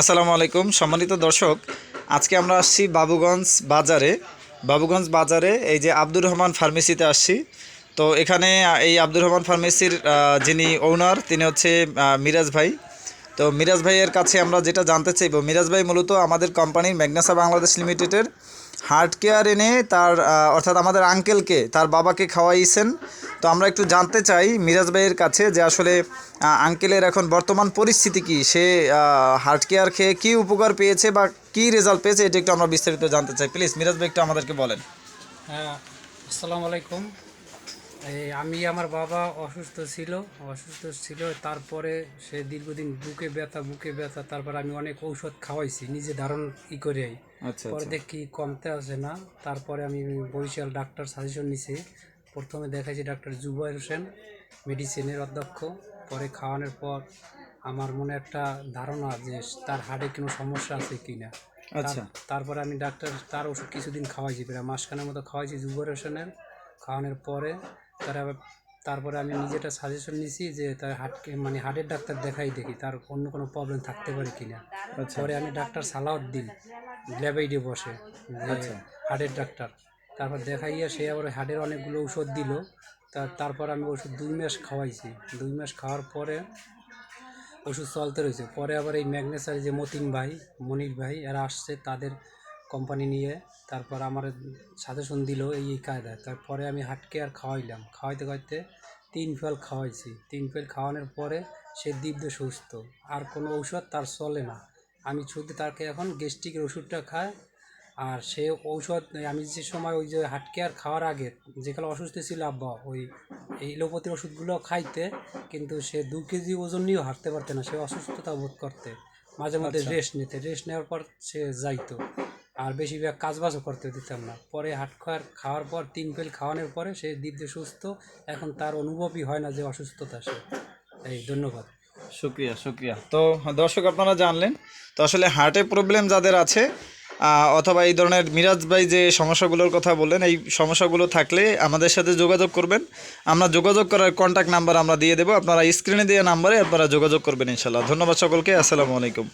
আসসালামু আলাইকুম। সম্মানিত দর্শক, আজকে আমরা আসছি বাবুগঞ্জ বাজারে। বাবুগঞ্জ বাজারে এই যে আব্দুর রহমান ফার্মেসিতে আসছি। তো এখানে এই আব্দুর রহমান ফার্মেসির যিনি ওনার তিনি হচ্ছে মিরাজ ভাই। তো মিরাজ ভাইয়ের কাছে আমরা যেটা জানতে চাইব, মিরাজ ভাই মূলত আমাদের কোম্পানির ম্যাগনাসা বাংলাদেশ লিমিটেডের হার্ট কেয়ার এনে তার অর্থাৎ আমাদের আঙ্কেলকে তার বাবাকে খাওয়াইছেন। তো আমরা একটু জানতে চাই মিরাজ ভাইয়ের কাছে যে আসলে আঙ্কেলের এখন বর্তমান পরিস্থিতি কি? সে হার্ট কেয়ার খেয়ে কী উপকার পেয়েছে বা কী রেজাল্ট পেয়েছে এটা একটু আমরা বিস্তারিত জানতে চাই। প্লিজ মিরাজ ভাই একটু আমাদেরকে বলেন। হ্যাঁ আসসালামু আলাইকুম। এই আমি আমার বাবা অসুস্থ ছিল অসুস্থ ছিল তারপরে সে দীর্ঘদিন বুকে ব্যথা বুকে ব্যথা তারপর আমি অনেক ঔষধ খাওয়াইছি নিজে ধারণ ই করে আচ্ছা পরে দেখি কমতে আসে না তারপরে আমি বরিশাল ডাক্তার সাজেশন নিছি। প্রথমে দেখাইছি ডাক্তার জুবাইর হোসেন মেডিসিনের অধ্যক্ষ। পরে খাওয়ানোর পর আমার মনে একটা ধারণা যে তার হার্টে কোনো সমস্যা আছে কি না আচ্ছা। তারপরে আমি ডাক্তার তার ওষুধ কিছুদিন খাওয়াইছি প্রায় মাসখানের মতো খাওয়াইছি জুবাইর হোসেনের। খাওয়ানোর পরে তার আবার তারপরে আমি নিজেটা সাজেশন নিছি যে তার হার্টকে মানে হার্টের ডাক্তার দেখাই দেখি তার অন্য কোনো প্রবলেম থাকতে পারে কিনা। আচ্ছা। পরে আমি ডাক্তার সালাউদ্দিন ল্যাবেইডে বসে আচ্ছা। হার্টের ডাক্তার। তারপর দেখাইয়া সে আবার হার্টের অনেকগুলো ওষুধ দিল। তার তারপর আমি ওষুধ দুই মাস খাওয়াইছি। দুই মাস খাওয়ার পরে ওষুধ চলতে রয়েছে পরে আবার এই ম্যাগনেসার যে মতিন ভাই, মনির ভাই, এরা আসছে তাদের কোম্পানি নিয়ে। তারপর আমার সাজেশন দিল এই এই কায়দায়। তারপরে আমি হাটকে আর খাওয়াইলাম। খাওয়াইতে খাওয়াইতে তিন ফেল খাওয়াইছি। তিন ফেল খাওয়ানোর পরে সে দিব্য সুস্থ। আর কোনো ঔষধ তার চলে না। আমি শুধু তাকে এখন গ্যাস্ট্রিকের ওষুধটা খায় আর সে ঔষধ আমি যে সময় ওই যে হাট কেয়ার খাওয়ার আগে যেখানে অসুস্থ ছিল আব্বা ওই এই এলোপ্যাথির ওষুধগুলো খাইতে কিন্তু সে দু কেজি ওজন নিয়েও হাঁটতে পারতে না সে অসুস্থতা বোধ করতে। মাঝে মধ্যে রেস্ট নিতে রেস্ট নেওয়ার পর সে যাইতো। আর বেশিরভাগ কাজবাজও করতে দিতাম না। পরে হাট খাওয়ার খাওয়ার পর তিন পেল খাওয়ানোর পরে সে দিব্য সুস্থ। এখন তার অনুভবই হয় না যে অসুস্থতা সে। এই ধন্যবাদ। শুক্রিয়া শুক্রিয়া। তো দর্শক আপনারা জানলেন তো আসলে হার্টের প্রবলেম যাদের আছে অথবা এই ধরনের মিরাজ ভাই যে সমস্যাগুলোর কথা বললেন, এই সমস্যাগুলো থাকলে আমাদের সাথে যোগাযোগ করবেন। আমরা যোগাযোগ করার কন্ট্যাক্ট নাম্বার আমরা দিয়ে দেবো। আপনারা স্ক্রিনে দেওয়া নাম্বারে আপনারা যোগাযোগ করবেন ইনশাল্লাহ ধন্যবাদ সকলকে। আসসালামু আলাইকুম।